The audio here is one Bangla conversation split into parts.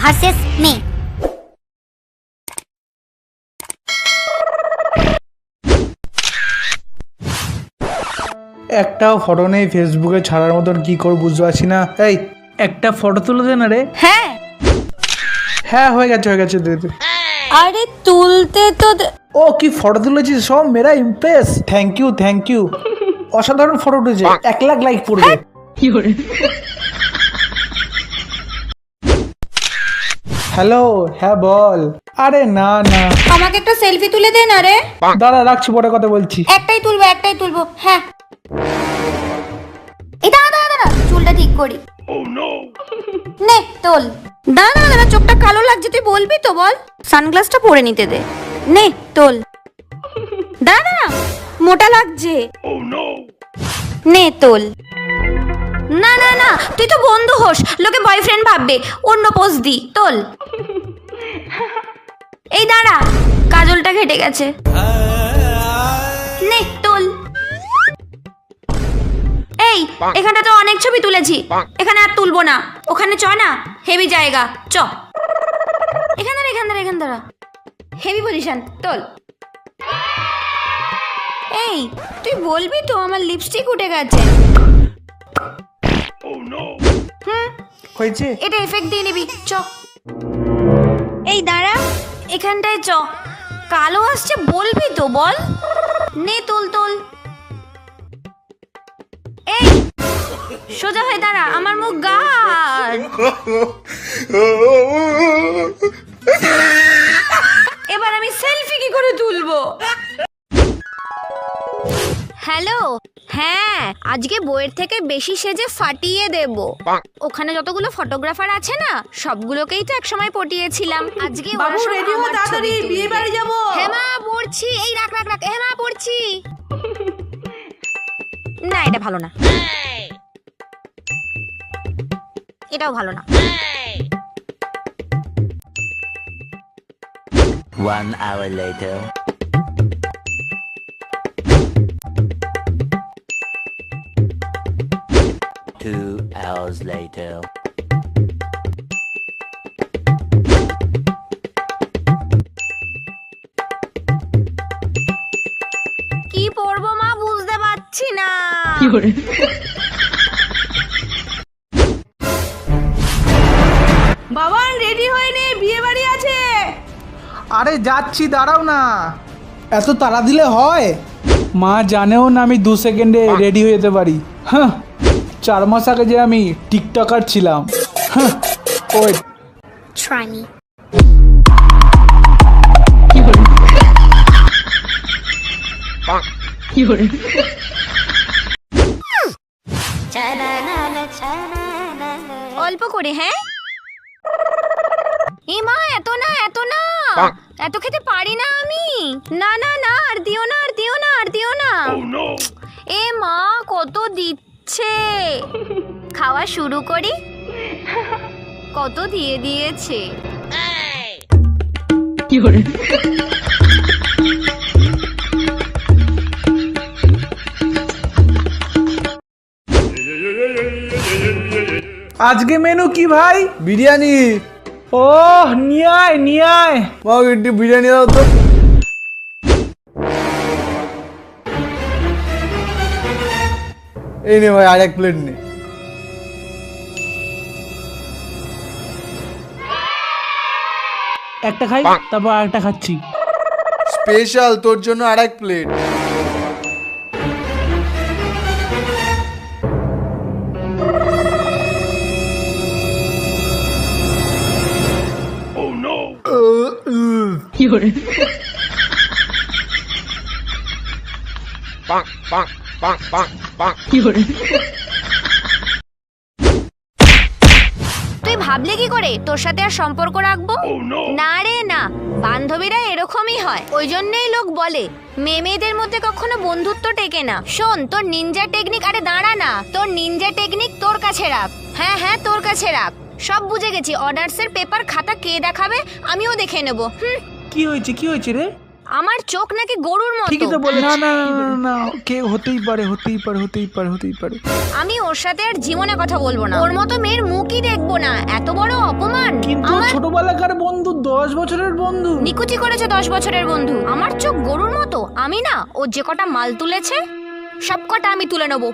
ভার্সেস মে একটাও ফটো নেই ফেসবুকে ছাড়ার মতন কি করব বুঝতে পারছি না। এই একটা ফটো তুলে দে না রে। হ্যাঁ। হ্যাঁ হয়ে গেছে হয়ে গেছে দে দে। আরে তুলতে তো ও কি ফটো তুলেছিস? সব মেরা impress thank you thank you অসাধারণ ফটো উঠেছে। এক লাখ লাইক পড়বে। হ্যালো হ্যাঁ বল। আরে না না। আমাকে একটা সেলফি তুলে দে না রে। দাঁড়া রাখছি পরে কথা বলছি। একটাই তুলবো একটাই তুলবো হ্যাঁ। এই দাঁড়া দাঁড়া দাঁড়া চুলটা ঠিক করি। নে তোল। দাঁড়া দাঁড়া চোখটা কালো লাগছে তুই বলবি তো বল। সানগ্লাসটা পরে নিতে দে। নে তোল। দাঁড়া মোটা লাগছে। নে তোল। না না না তুই তো বন্ধু হোস, লোকে বয়ফ্রেন্ড ভাববে, অন্য পোজ দি, তোল। এই দাঁড়া, কাজলটা ঘেটে গেছে। নে, তোল। এই, এখানটা তো অনেক ছবি তুলেছি, এখানে আর তুলবো না, ওখানে চ না, হেভি জায়গা, চ। এখান দাঁড়া এখান দাঁড়া এখান দাঁড়া। হেভি পজিশন তোল। এই, তুই বলবি তো, আমার লিপস্টিক উঠে গেছে। হুম? হয়েছে এটা এফেক্ট দিয়ে নিবি চ। এই দাঁড়া এখানটায় চ। কালো আসছে বলবি তো বল। নে তোল তোল। এই সোজা হয়ে দাঁড়া আমার মুখ গাঢ় এবার আমি সেলফি কি করে তুলবো? হ্যালো হ্যাঁ আজকে বইয়ের থেকে বেশি সেজে ফাটিয়ে দেব। ওখানে যতগুলো ফটোগ্রাফার আছে না সবগুলোকেই তো একসময় পটিয়েছিলাম। আজকে ওরা বাবু সব রেডি হো আমার তাড়াতাড়ি ছবি বিয়ে বাড়ি যাব। হ্যাঁ মা পড়ছি। এই রাখ রাখ রাখ। হ্যাঁ মা পড়ছি। না এটা ভালো না। এটাও ভালো না। One hour later. Hours later. কি পড়ব মা বুঝতে পারছি না। বাবা রেডি হয়ে নে বিয়ে বাড়ি আছে। আরে যাচ্ছি দাঁড়াও না। এত তাড়া দিলে হয়? মা জানেও না আমি দু সেকেন্ডে রেডি হয়ে যেতে পারি। হ্যাঁ চার মাস আগে যে আমি টিকটকার ছিলাম। হ্যাঁ ওই ট্রাই মি অল্প করে হ্যাঁ? এ মা এত না এত না। এত খেতে পারি না আমি। না না না আর দিও না আর দিও না আর দিও না। এ মা কত দিচ্ছে খাওয়া শুরু করি। কত দিয়ে দিয়েছে? আজকে মেনু কি ভাই? বিরিয়ানি। ও নিয়ে আয় নিয়ে আয়। একটু বিরিয়ানি দাও তো। এই নে ভাই আর এক প্লেট নে। একটা খাই তারপর আরেকটা খাচ্ছি। স্পেশাল তোর জন্য আর এক প্লেট তুই ভাবলে কি করে? তোর সাথে আর সম্পর্ক রাখব? না রে না। বান্ধবীরা এরকমই হয়। ওই জন্যই লোক বলে মেয়ে মেয়েদের মধ্যে কখনো বন্ধুত্ব টেকে না। শোন তোর নিনজা টেকনিক আরে দাঁড়া না। তোর নিনজা টেকনিক তোর কাছে রাখ। হ্যাঁ হ্যাঁ তোর কাছে রাখ। সব বুঝে গেছি। অনার্সের পেপার খাতা কে দেখাবে আমিও দেখে নেব। হুম। কি হয়েছে কি হয়েছে রে? আমার চোখ নাকি গরুর ঠিকই মতো তো বলে না না না, না, কে হতেই পারে হতেই পারে হতেই পারে হতেই পারে। আমি ওর সাথে আর জীবনে কথা বলব না। ওর মতো মেয়ের মুখই দেখব না। এত বড় অপমান। কিন্তু আমার ছোটবেলাকার বন্ধু দশ বছরের বন্ধু। নিকুচি করেছে দশ বছরের বন্ধু। আমার চোখ গরুর মতো। আমি না ও যে কটা মাল তুলেছে সব কটা আমি তুলে নেব।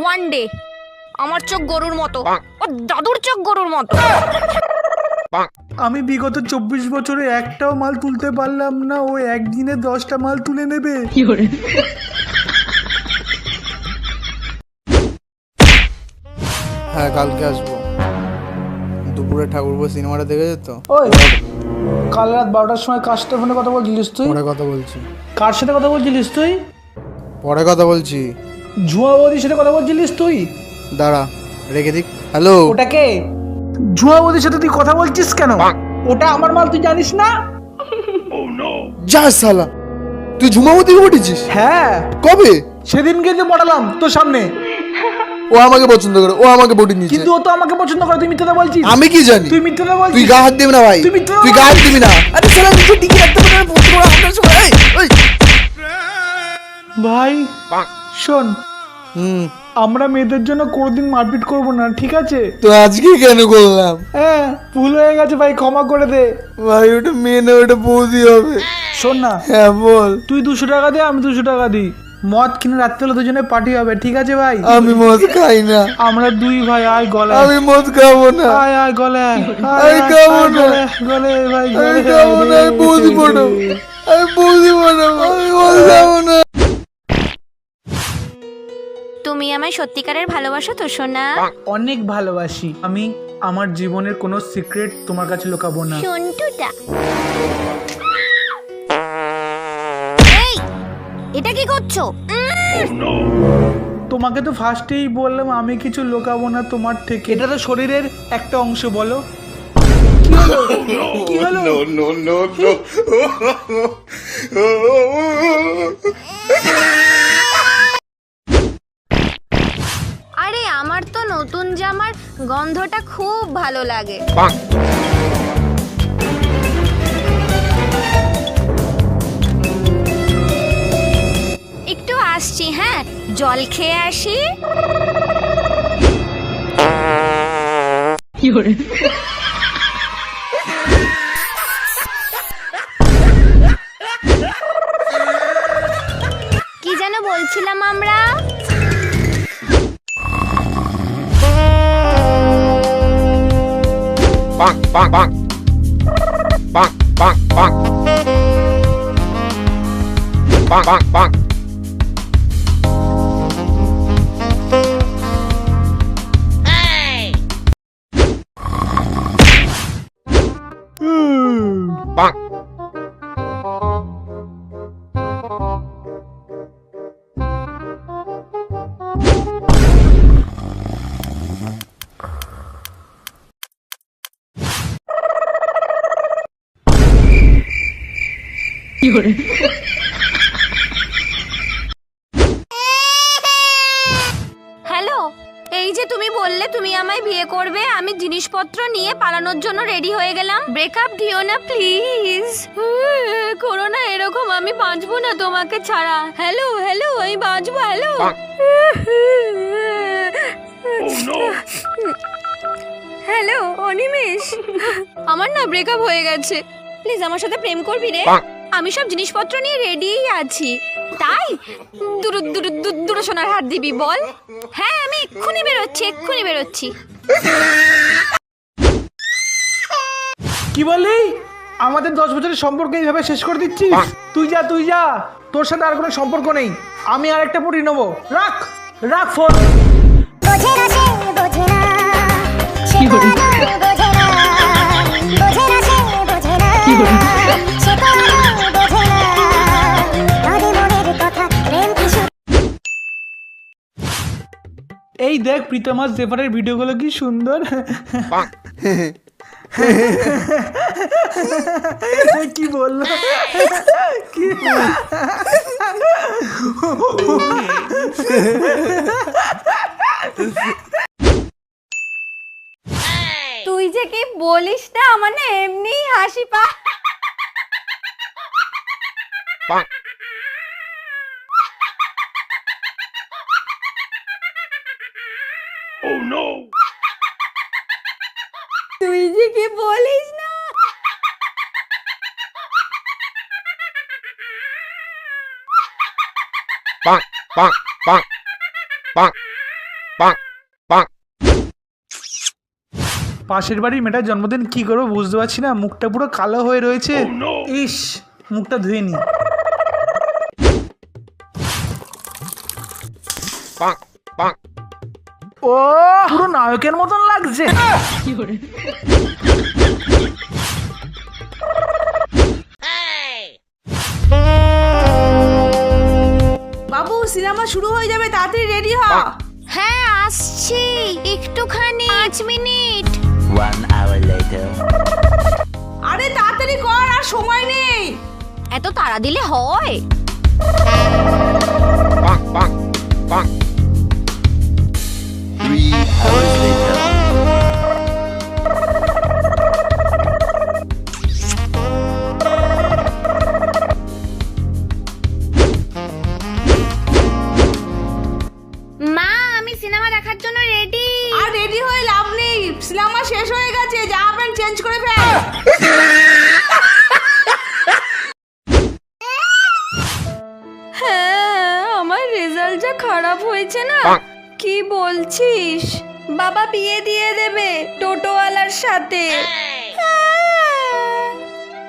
ওয়ান ডে আমার চোখ গরুর মতো। ও দাদুর চোখ গরুর মতো। আমি বিগত চব্বিশ বছরে একটাও মাল তুলতে পারলাম না ও একদিনে দশটা মাল তুলে নেবে। হ্যাঁ কালকে আসব। দুপুরে ঠাকুরপুর সিনেমাটা দেখে তো? ওই কাল রাত বারোটার সময় কার সাথে ফোনে কথা বলছিলিস তুই? পরে কথা বলছি। কার সাথে কথা বলছিলিস তুই? পরে কথা বলছি। ঝুয়া বৌদির সাথে কথা বলছিলিস তুই? দাঁড়া রেখে দিক। হ্যালো ওটাকে ঝুয়া সাথে তুই কথা বলছিস কেন? ওটা আমার মাল তুই জানিস না? যা সালা তুই ঝুমাবতি উঠেছিস? হ্যাঁ। কবে? সেদিনকে তো পড়ালাম তোর সামনে। ও আমাকে পছন্দ করে ও আমাকে বটি নিয়েছে। কিন্তু ও তো আমাকে পছন্দ করে তুই মিথ্যাটা বলছিস? আমি কি জানি? তুই মিথ্যাটা তুই বলছিস গা হাত দিবি না ভাই। তুই তুই গা হাত দিবি না। আরে সালা নিজে টিকে রাখতে পারে না আপনার সময় এই, এই। ভাই শোন। হুম। আমরা মেয়েদের জন্য কোনোদিন মারপিট করব না ঠিক আছে? তো আজকে কেন করলাম? হ্যাঁ ভুল হয়ে গেছে ভাই ক্ষমা করে দে। ভাই ওটা মেয়ে না ওটা বৌদি হবে। শোন না। হ্যাঁ বল। তুই দুশো টাকা দে আমি দুশো টাকা দিই। মদ কিনে রাত্রেবেলা দুজনে পার্টি হবে ঠিক আছে ভাই? আমি মদ খাই না। আমরা দুই ভাই আয় গলায়। আমি মদ খাব না। আয় আয় গলে আয়। খাব না। গলে, গলে ভাই গলে খাব না আমি বৌদি বানাবো। আমি বৌদি বানাবো আমি মদ খাব না। আমায় সত্যিকারের ভালোবাসো তো সোনা? অনেক ভালোবাসি। আমি আমার জীবনের কোনো সিক্রেট তোমার কাছে লুকাবো না। সন্টুটা এই এটা কি করছ? তোমাকে তো ফার্স্টেই বললাম আমি কিছু লুকাবো না তোমার থেকে। এটা তো শরীরের একটা অংশ বলো। কি হলো? কি হলো? আরে গন্ধটা খুব ভালো লাগে। একটু আসছি হ্যাঁ? জল খেয়ে আসি। কি bonk, bonk, bonk. Bonk, bonk, bonk. Bonk, bonk, bonk. Hello এই যে তুমি বললে তুমি আমায় বিয়ে করবে আমি জিনিসপত্র নিয়ে পালানোর জন্য রেডি হয়ে গেলাম। ব্রেকআপ দিও না প্লিজ করো না এরকম আমি বাঁচবো না তোমাকে ছাড়া। হ্যালো হ্যালো আমি বাঁচবো হ্যালো হ্যালো অনিমেষ। আমার না ব্রেকআপ হয়ে গেছে। প্লিজ আমার সাথে প্রেম করবি রে? আমি সব জিনিসপত্র নিয়ে রেডিই আছি। তাই? দূর দূর দূর দূর সোনার হাত দিবি বল। হ্যাঁ আমি এক্ষুনি বেরোচ্ছি এক্ষুনি বেরোচ্ছি। কি বললি? আমাদের দশ বছরের সম্পর্ক এইভাবে শেষ করে দিচ্ছিস? তুই যা তুই যা। তোর সাথে আর কোনো সম্পর্ক নেই। আমি আর একটা পটি নেব। রাখ রাখ ফোন। বোঝে এই দেখ প্রীতমাস জেফারের ভিডিওগুলো কি সুন্দর। কি বলল? কি? তুই যে কি বলিস না মানে এমনি হাসি পা তুই যে কি বলিস না? পাশের বাড়ির মেয়েটার জন্মদিন কি করব বুঝতে পারছি না মুখটা পুরো কালো হয়ে রয়েছে। ইস মুখটা ধুয়ে নি। নায়কের মতন লাগছে। বাবু সিনেমা শুরু হয়ে যাবে তাড়াতাড়ি রেডি হ। হ্যাঁ আসছি। একটুখানি পাঁচ মিনিট। One hour later. আরে তাড়াতাড়ি কর আর সময় নেই। এত তাড়া দিলে হয়। Three খারাপ হয়েছে না? কি বলছিস? বাবা বিয়ে দিয়ে দেবে টোটোওয়ালার সাথে।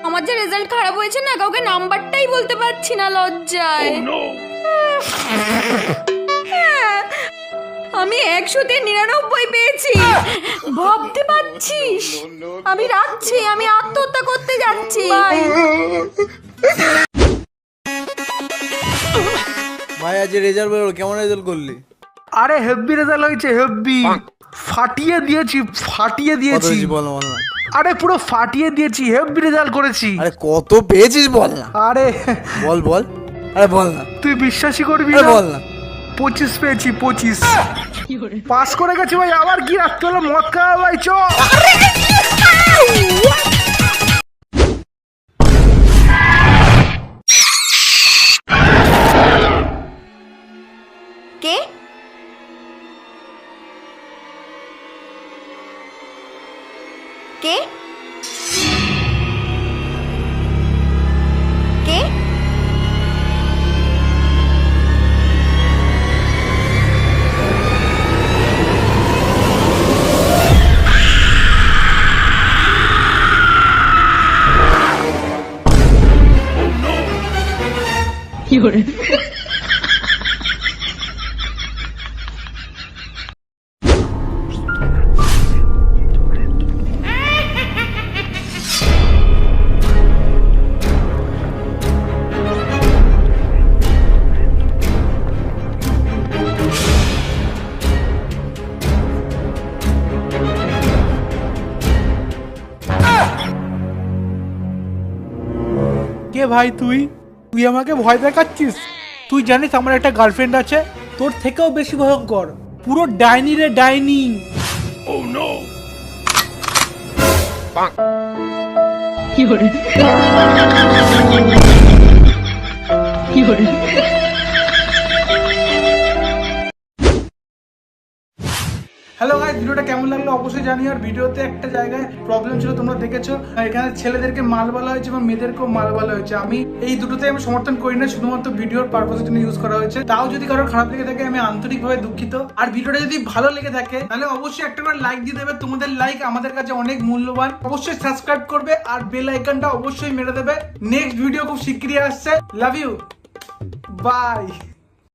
আমার যে রেজাল্ট খারাপ হয়েছে না কাউকে নাম্বারটাই বলতে পারছি না লজ্জায়। হ্যাঁ, আমি একশোতে নিরানব্বই পেয়েছি। ভাবতে পারছিস? আমি রাখছি আমি আত্মহত্যা করতে যাচ্ছি। ভাই আজ রেজাল্ট বেরোলো কেমন রেজাল্ট করলি আরে হেভি রেজাল্ট হয়েছে হেভি ফাটিয়ে দিয়েছি ফাটিয়ে কত দিয়েছি বল বল না আরে পুরো ফাটিয়ে দিয়েছি হেভি রেজাল্ট করেছি আরে কত পেয়েছিস বল না আরে বল বল আরে বল না তুই বিশ্বাসই করবি আরে না বল না পঁচিশ পেয়েছি পঁচিশ পাস করে গেছি ভাই আবার কি রাখতে হলো মদ খাওয়া ভাই চ কে ভাই তুই? তুই আমাকে ভয় দেখাচ্ছিস? তুই জানিস আমার একটা গার্লফ্রেন্ড আছে? তোর থেকেও বেশি ভয়ঙ্কর। পুরো ডাইনি রে ডাইনি। হ্যালো গাইস ভিডিওটা কেমন লাগল অবশ্যই জানিও। আর ভিডিওতে একটা জায়গায় প্রবলেম ছিল, তোমরা দেখেছ। এখানে ছেলেদেরকে মাল বলা হয়েছে এবং মেয়েদেরকেও মাল বলা হয়েছে। আমি এই দুটোতে আমি সমর্থন করি না, শুধুমাত্র ভিডিওর পারপাসের জন্য ইউজ করা হয়েছে। তাও যদি কারোর খারাপ লেগে থাকে, আমি আন্তরিকভাবে দুঃখিত। আর ভিডিওটা যদি ভালো লেগে থাকে, তাহলে অবশ্যই একটা করে লাইক দিয়ে দেবে। তোমাদের লাইক আমাদের কাছে অনেক মূল্যবান। অবশ্যই সাবস্ক্রাইব করবে আর বেল আইকনটা অবশ্যই মেরে দেবে। নেক্সট ভিডিও খুব শিগগিরই আসছে। Love you by